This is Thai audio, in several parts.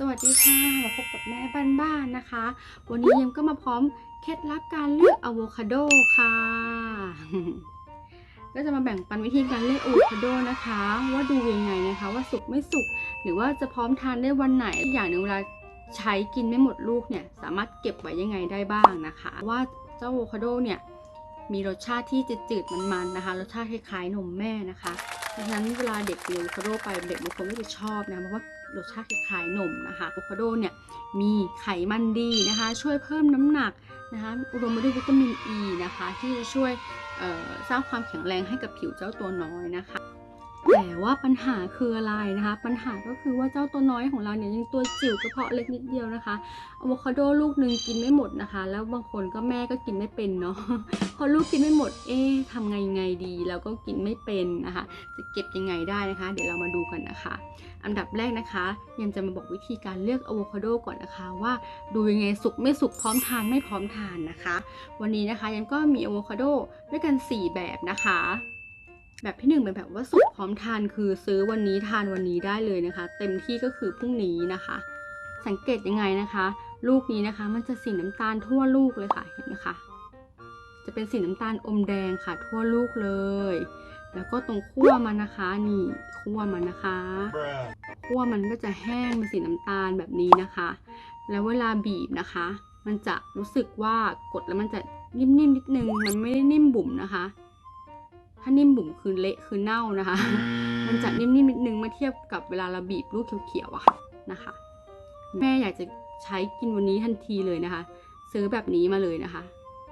สวัสดีค่ะ มาพบกับแม่บ้านๆนะคะ วันนี้ยิมก็มาพร้อมเคล็ดลับการเลือกอะโวคาโดค่ะ ก็จะมาแบ่งปันวิธีการเลือกอะโวคาโดนะคะ ว่าดูยังไงนะคะ ว่าสุกไม่สุกหรือว่าจะพร้อมทานได้วันไหนอีกอย่างหนึ่งเวลาใช้กินไม่หมดลูกเนี่ย สามารถเก็บไว้ยังไงได้บ้างนะคะ ว่าเจ้าอะโวคาโดเนี่ยมีรสชาติที่จืดๆมันๆนะคะ รสชาติคล้ายๆนมแม่นะคะ เพราะฉะนั้นเวลาเด็กกินอะโวคาโดไปเด็กบางคนก็จะชอบนะเพราะว่า รสชาติคล้ายๆนมนะคะอะโวคาโดเนี่ยมีไขมันดีนะคะ ช่วยเพิ่มน้ำหนักนะคะอุดมไปด้วยวิตามินอ e ีนะคะ ที่จะช่วยสร้างความแข็งแรงให้กับผิวเจ้าตัวน้อยนะคะ แต่ว่าปัญหาคืออะไรนะคะ ปัญหาก็คือว่าเจ้าตัวน้อยของเราเนี่ยยังตัวจิ๋วกระเพาะเล็กนิดเดียวนะคะอะโวคาโดลูกหนึ่งกินไม่หมดนะคะ แล้วบางคนก็แม่ก็กินไม่เป็นเนาะพอลูกกินไม่หมดเอ๊ะทำไงไงดีเราก็กินไม่เป็นนะคะ จะเก็บยังไงได้นะคะ เดี๋ยวเรามาดูกันนะคะ อันดับแรกนะคะยังจะมาบอกวิธีการเลือกอะโวคาโดก่อนนะคะว่าดูยังไงสุกไม่สุกพร้อมทานไม่พร้อมทานนะคะ วันนี้นะคะยังก็มีอะโวคาโดด้วยกัน 4 แบบนะคะ แบบที่หนึ่งเป็นแบบว่าสุกพร้อมทานคือซื้อวันนี้ทานวันนี้ได้เลยนะคะ เต็มที่ก็คือพรุ่งนี้นะคะ สังเกตยังไงนะคะ ลูกนี้นะคะ มันจะสีน้ำตาลทั่วลูกเลยค่ะเห็นไหมคะจะเป็นสีน้ำตาลอมแดงค่ะ ทั่วลูกเลย แล้วก็ตรงขั้วมันนะคะนี่ขั้วมันนะคะ Bruh. ขั้วมันก็จะแห้งเป็นสีน้ำตาลแบบนี้นะคะ แล้วเวลาบีบนะคะ มันจะรู้สึกว่ากดแล้วมันจะนิ่มๆนิดนึงมันไม่ได้นิ่มบุ๋มนะคะ ถ้านิ่มบุ๋มคือเละคือเน่านะคะ มันจะนิ่มๆนิดนึงเมื่อเทียบกับเวลาเราบีบลูกเขียวๆอะค่ะนะคะ แม่อยากจะใช้กินวันนี้ทันทีเลยนะคะ ซื้อแบบนี้มาเลยนะคะ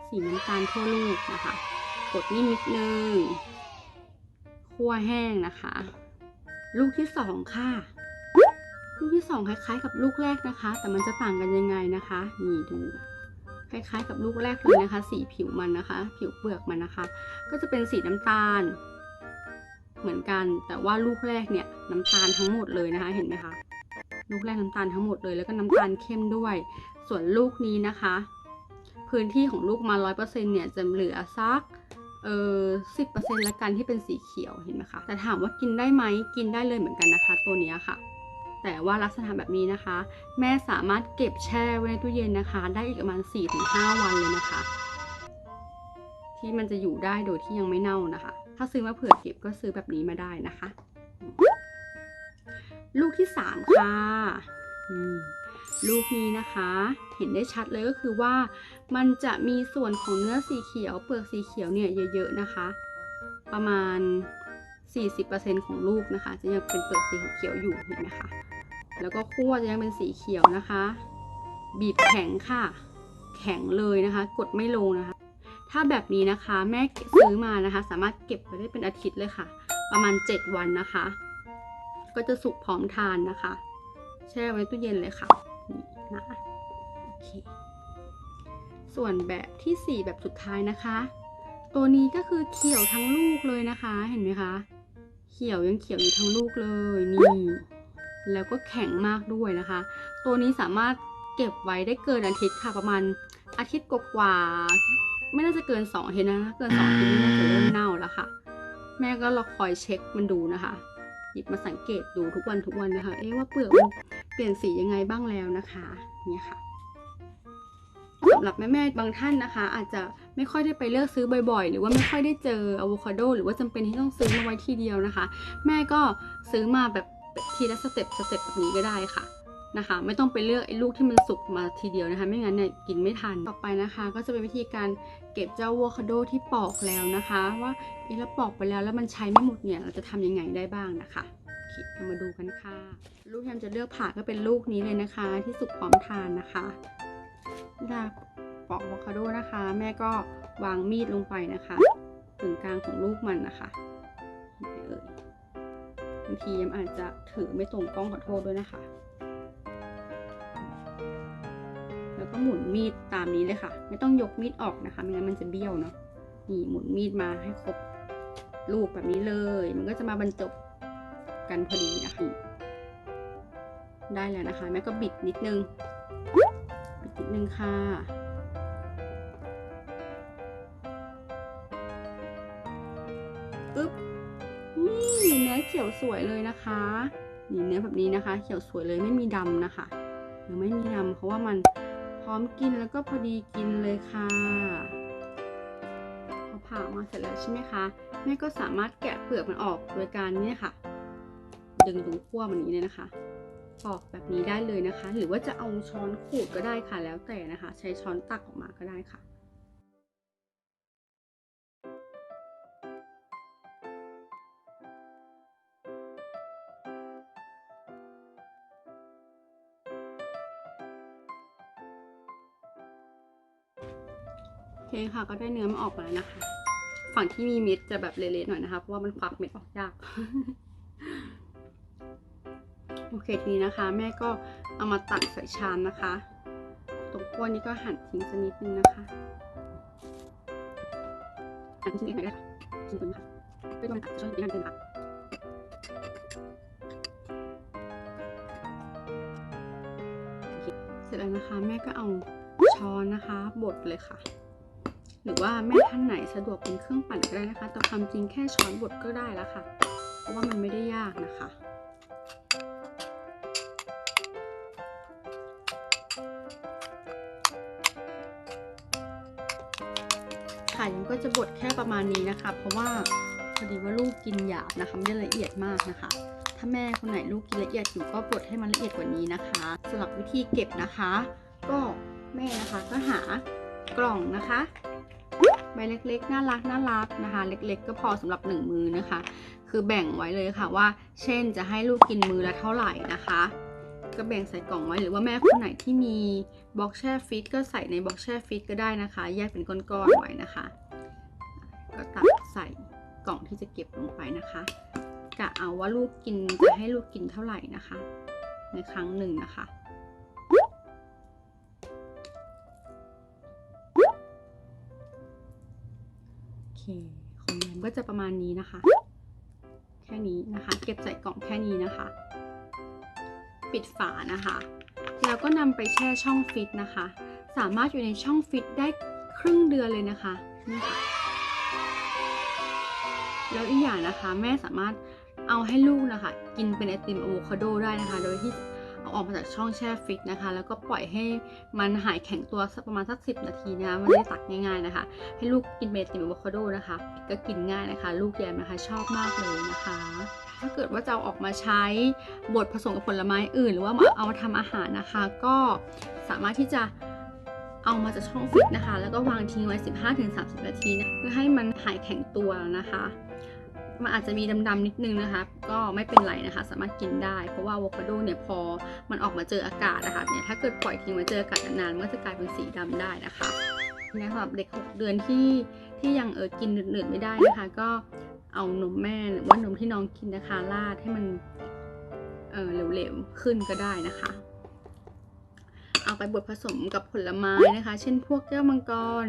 สีน้ำตาลทั่วลูกนะคะ กดนิ่มนิดนึงคั่วแห้งนะคะ ลูกที่สองค่ะลูกที่สองคล้ายๆ กับลูกแรกนะคะ แต่มันจะต่างกันยังไงนะคะ นี่ดู คล้ายๆ กับลูกแรกเลยนะคะ สีผิวมันนะคะ ผิวเปลือกมันนะคะ ก็จะเป็นสีน้ำตาล เหมือนกัน แต่ว่าลูกแรกเนี่ยน้ำตาลทั้งหมดเลยนะคะ เห็นไหมคะ ลูกแรกน้ำตาลทั้งหมดเลย แล้วก็น้ำตาลเข้มด้วย ส่วนลูกนี้นะคะ พื้นที่ของลูกมา 100%เนี่ยจะเหลือซักเออสิบเปอร์เซ็นต์ละกันที่เป็นสีเขียวเห็นไหมคะ แต่ถามว่ากินได้ไหมกินได้เลยเหมือนกันนะคะ ตัวนี้ค่ะ แต่ว่าลักษณะแบบนี้นะคะ แม่สามารถเก็บแช่ไว้ในตู้เย็นนะคะ ได้อีกประมาณ 4-5 วันเลยนะคะ ที่มันจะอยู่ได้โดยที่ยังไม่เน่านะคะ ถ้าซื้อมาเผื่อเก็บก็ซื้อแบบนี้มาได้นะคะ ลูกที่ 3 ค่ะนี่ลูกนี้นะคะ เห็นได้ชัดเลยก็คือว่า มันจะมีส่วนของเนื้อสีเขียว เปลือกสีเขียวเนี่ยเยอะๆนะคะ ประมาณ40%ของลูกนะคะ จะยังเป็นเปลือกสีเขียวอยู่เห็นไหมคะ แล้วก็ขั้วจะยังเป็นสีเขียวนะคะ บีบแข็งค่ะ แข็งเลยนะคะ กดไม่ลงนะคะ ถ้าแบบนี้นะคะแม่ซื้อมานะคะ สามารถเก็บไว้ได้เป็นอาทิตย์เลยค่ะ ประมาณ 7 วันนะคะ ก็จะสุกพร้อมทานนะคะ แช่ไว้ตู้เย็นเลยค่ะนี่นะโอเคส่วนแบบทีสี่ 4 แบบสุดท้ายนะคะ ตัวนี้ก็คือเขียวทั้งลูกเลยนะคะ เห็นไหมคะ เขียวยังเขียวอยู่ทั้งลูกเลยนี่ แล้วก็แข็งมากด้วยนะคะ ตัวนี้สามารถเก็บไว้ได้เกินอาทิตย์ค่ะประมาณอาทิตย์กว่าๆไม่น่าจะเกิน2อาทิตย์นะถ้าเกิน2อาทิตย์นี่น่าจะเริ่มเน่าแล้วค่ะ แม่ก็เราคอยเช็คมันดูนะคะ หยิบมาสังเกตดูทุกวันทุกวันนะคะ เอ๊ะว่าเปลือกมันเปลี่ยนสียังไงบ้างแล้วนะคะเนี่ยค่ะสำหรับแม่ๆบางท่านนะคะ อาจจะไม่ค่อยได้ไปเลือกซื้อบ่อยๆ หรือว่าไม่ค่อยได้เจออะโวคาโดหรือว่าจำเป็นที่ต้องซื้อมาไว้ทีเดียวนะคะ แม่ก็ซื้อมาแบบ ทีละสเต็ปสเต็ปแบบนี้ก็ได้ค่ะนะคะ ไม่ต้องไปเลือกไอ้ลูกที่มันสุกมาทีเดียวนะคะ ไม่งั้นเนี่ยกินไม่ทันต่อไปนะคะ ก็จะเป็นวิธีการเก็บเจ้าอะโวคาโดที่ปอกแล้วนะคะ ว่าเอ๊ะแล้วปอกไปแล้วแล้วมันใช้ไม่หมดเนี่ยเราจะทำยังไงได้บ้างนะคะเคเรามาดูกันค่ะ ลูกที่แอมจะเลือกผ่าก็เป็นลูกนี้เลยนะคะ ที่สุกพร้อมทานนะคะเวลาปอกอะโวคาโดนะคะ แม่ก็วางมีดลงไปนะคะถึงกลางของลูกมันนะคะ บางทีแอมอาจจะถือไม่ตรงกล้องขอโทษด้วยนะคะ แล้วก็หมุนมีดตามนี้เลยค่ะ ไม่ต้องยกมีดออกนะคะไม่งั้นมันจะเบี้ยวเนาะนี่หมุนมีดมาให้ครบลูกแบบนี้เลย มันก็จะมาบรรจบกันพอดีนะคะ ได้แล้วนะคะ แม่ก็บิดนิดนึง บิดนิดนึงค่ะอึ๊บ ขียวสวยเลยนะคะนี่เนื้อแบบนี้นะคะ เขียวสวยเลยไม่มีดำนะคะหรือไม่มีดำเพราะว่ามันพร้อมกินแล้วก็พอดีกินเลยค่ะพอผ่ามาเสร็จแล้วใช่ไหมคะแม่ก็สามารถแกะเปลือกมันออกโดยการเนี่ยค่ะ ดึงตรงขั้วมันนี้เลยนะคะปอกแบบนี้ได้เลยนะคะ หรือว่าจะเอาช้อนขูดก็ได้ค่ะแล้วแต่นะคะ ใช้ช้อนตักออกมาก็ได้ค่ะ คค่ะก็ได้เนื้อมันออกมาแล้วนะคะ ฝั่งที่มีเม็ดจะแบบเละๆหน่อยนะคะ เพราะว่ามันควักเม็ดออกยาก โอเคทีนี้นะคะ แม่ก็เอามาตักใส่ชามนะคะ ตรงขั้วนี้ก็หั่นทิ้งสักนิดนึงนะคะหั่นทิ้งอีกหน่อยได้ค่ะทิ้งตรงนี้ค่ะไม่ต้องตัดช่วยกันเกินค่ะเสร็จแล้วนะคะ แม่ก็เอาช้อนนะคะบดเลยค่ะ หรือว่าแม่ท่านไหนสะดวกเป็นเครื่องปั่นก็ได้นะคะ แต่ความจริงแค่ช้อนบดก็ได้แล้วค่ะ เพราะว่ามันไม่ได้ยากนะคะ ค่ะยังก็จะบดแค่ประมาณนี้นะคะ เพราะว่าพอดีว่าลูกกินหยาบนะคะไม่ได้ละเอียดมากนะคะถ้าแม่คนไหนลูกกินละเอียดอยู่ก็บดให้มันละเอียดกว่านี้นะคะสำหรับวิธีเก็บนะคะ ก็แม่นะคะก็หากล่องนะคะ ใบเล็กๆ น่ารักน่ารักนะคะ เล็กๆ ก็พอสำหรับหนึ่งมือนะคะ คือแบ่งไว้เลยค่ะว่า เช่นจะให้ลูกกินมือละเท่าไหร่นะคะ ก็แบ่งใส่กล่องไว้หรือว่าแม่คนไหนที่มีบล็อกแช่ฟิตก็ใส่ในบล็อกแช่ฟิตก็ได้นะคะ แยกเป็นก้อนๆไว้นะคะ ก็ตักใส่กล่องที่จะเก็บลงไปนะคะกะเอาว่าลูกกินจะให้ลูกกินเท่าไหร่นะคะ ในครั้งหนึ่งนะคะ จะประมาณนี้นะคะ แค่นี้นะคะ เก็บใส่กล่องแค่นี้นะคะ ปิดฝานะคะ แล้วก็นำไปแช่ช่องฟิตนะคะ สามารถอยู่ในช่องฟิตได้ครึ่งเดือนเลยนะคะนี่ค่ะแล้วอีกอย่างนะคะ แม่สามารถเอาให้ลูกนะคะ กินเป็นไอติมอะโวคาโดได้นะคะ โดยที่ ออกมาจากช่องแช่ฟิตนะคะ แล้วก็ปล่อยให้มันหายแข็งตัวสักประมาณสักสินาทีนะคะมันได้ตักง่ายๆนะคะ ให้ลูกกินเป็นไอติมอะโวคาโดนะคะ ก็กินง่ายนะคะ ลูกแยมนะคะชอบมากเลยนะคะ ถ้าเกิดว่าจะเอาออกมาใช้บดผสมกับผลไม้อื่น หรือว่าเอามาทำอาหารนะคะ ก็สามารถที่จะเอามาจากช่องฟิตนะคะ แล้วก็วางทิ้งไว้ 15-30 นาทีนะเพื่อให้มันหายแข็งตัวนะคะ มันอาจจะมีดำๆนิดนึงนะคะ ก็ไม่เป็นไรนะคะ สามารถกินได้ เพราะว่าอะโวคาโดเนี่ยพอมันออกมาเจออากาศนะคะเนี่ยถ้าเกิดปล่อยทิ้งไว้เจออากาศนานๆมันก็จะกลายเป็นสีดำได้นะคะนะสำหรับเด็ก 6 เดือนที่ที่ยังเออกินหนืดๆไม่ได้นะคะ ก็เอานมแม่หรือว่านมที่น้องกินนะคะราดให้มันเออเหลวๆขึ้นก็ได้นะคะ เอาไปบดผสมกับผลไม้นะคะ เช่นพวกแก้วมังกร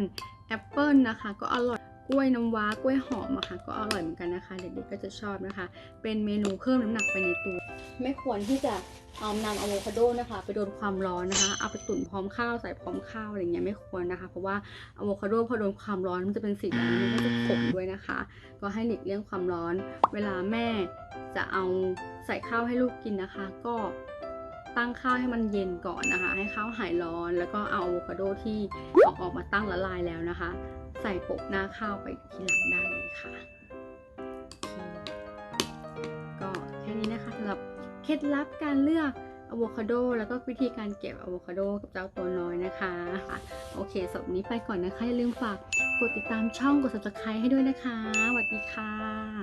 แอปเปิลนะคะ ก็อร่อย กล้วยน้ำว้ากล้วยหอมอะค่ะก็อร่อยเหมือนกันนะคะ เด็กๆก็จะชอบนะคะ เป็นเมนูเพิ่มน้ำหนักไปในตัว ไม่ควรที่จะเอานำอะโวคาโดนะคะไปโดนความร้อนนะคะเอาไปตุ๋นพร้อมข้าวใส่พร้อมข้าวอะไรเงี้ยไม่ควรนะคะ เพราะว่าอะโวคาโดพอโดนความร้อนมันจะเป็นสีดำมันก็จะขมด้วยนะคะ ก็ให้หลีกเลี่ยงความร้อน เวลาแม่จะเอาใส่ข้าวให้ลูกกินนะคะ ก็ตั้งข้าวให้มันเย็นก่อนนะคะ ให้ข้าวหายร้อน แล้วก็เอาอะโวคาโดที่เอาออกมาตั้งละลายแล้วนะคะ ใส่โปะหน้าข้าวไปทีหลังได้เลยค่ะคก็แค่นี้นะคะสำหรับเคล็ดลับการเลือกอะโวคาโดแล้วก็วิธีการเก็บอะโวคาโดกับเจ้าตัวน้อยนะคะ โอเคสำหรับนนี้ไปก่อนนะคะ อย่าลืมฝากกดติดตามช่องกด subscribe ให้ด้วยนะคะสวัสดีค่ะ